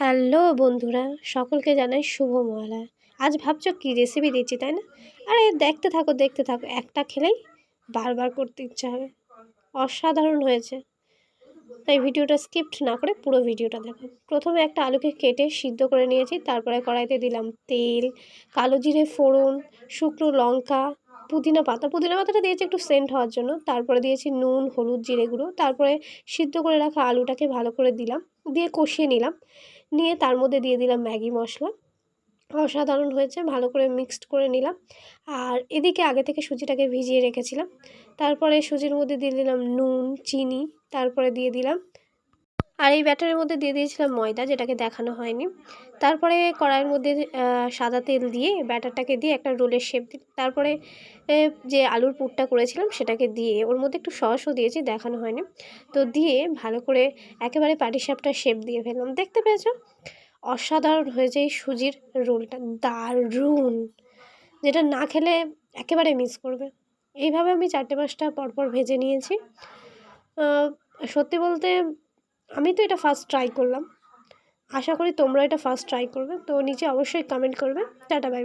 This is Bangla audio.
হ্যালো বন্ধুরা, সকলকে জানাই শুভ মহালয়া আজ ভাবছ কী রেসিপি দিচ্ছি, তাই না? আরে দেখতে থাকো দেখতে থাকো, একটা খেলেই বারবার করতে ইচ্ছা হবে। অসাধারণ হয়েছে। তাই ভিডিওটা স্কিপ্ট না করে পুরো ভিডিওটা দেখো। প্রথমে একটা আলুকে কেটে সিদ্ধ করে নিয়েছি, তারপরে কড়াইতে দিলাম তেল, কালো জিরে ফোড়ন, শুকনো লঙ্কা পুদিনা পাতা, পুদিনা পাতাটা দিয়েছি একটু সেন্ট হওয়ার জন্য। তারপরে দিয়েছি নুন, হলুদ, জিরে গুঁড়ো। তারপরে সিদ্ধ করে রাখা আলুটাকে ভালো করে দিলাম। দিয়ে কষিয়ে নিলাম। নিয়ে তার মধ্যে দিয়ে দিলাম ম্যাগি মশলা। অসাধারণ হয়েছে, ভালো করে মিক্সড করে নিলাম। আর এদিকে আগে থেকে সুজিটাকে ভিজিয়ে রেখেছিলাম। তারপরে সুজির মধ্যে দিয়ে দিলাম নুন, চিনি। তারপরে দিয়ে দিলাম আর এই ব্যাটারের মধ্যে দিয়ে দিয়েছিলাম ময়দা, যেটাকে দেখানো হয়নি। তারপরে কড়াইয়ের মধ্যে সাদা তেল দিয়ে ব্যাটারটাকে দিয়ে একটা রোলের শেপ দিই তারপরে যে আলুর পুরটা করেছিলাম সেটাকে দিয়ে, ওর মধ্যে একটু সসও দিয়েছি, দেখানো হয়নি। তো দিয়ে ভালো করে একেবারে পাটি পাটিসাপটা শেপ দিয়ে ফেললাম। দেখতে পেয়েছ? অসাধারণ হয়েছে এই সুজির রোলটা। দারুণ! যেটা না খেলে একেবারে মিস করবে। এইভাবে আমি চারটে পাঁচটা পরপর ভেজে নিয়েছি। সত্যি বলতে আমি তো এটা ফার্স্ট ট্রাই করলাম। আশা করি তোমরা এটা ফার্স্ট ট্রাই করবে। তো নিচে অবশ্যই কমেন্ট করবে। Tata bye bye